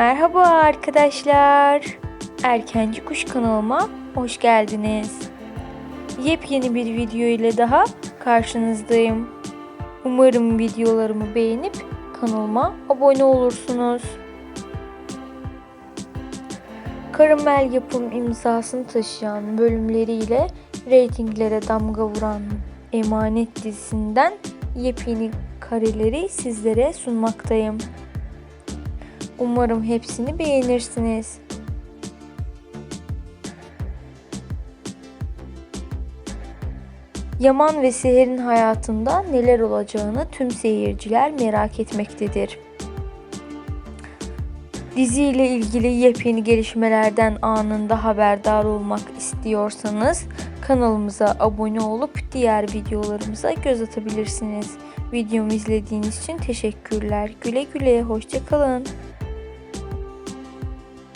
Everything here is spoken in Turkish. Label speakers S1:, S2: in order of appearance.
S1: Merhaba arkadaşlar. Erkenci Kuş kanalıma hoş geldiniz. Yepyeni bir video ile daha karşınızdayım. Umarım videolarımı beğenip kanalıma abone olursunuz. Karamel yapım imzasını taşıyan bölümleriyle reytinglere damga vuran Emanet dizisinden yepyeni kareleri sizlere sunmaktayım. Umarım hepsini beğenirsiniz. Yaman ve Seher'in hayatında neler olacağını tüm seyirciler merak etmektedir. Dizi ile ilgili yepyeni gelişmelerden anında haberdar olmak istiyorsanız kanalımıza abone olup diğer videolarımıza göz atabilirsiniz. Videomu izlediğiniz için teşekkürler. Güle güle, hoşçakalın.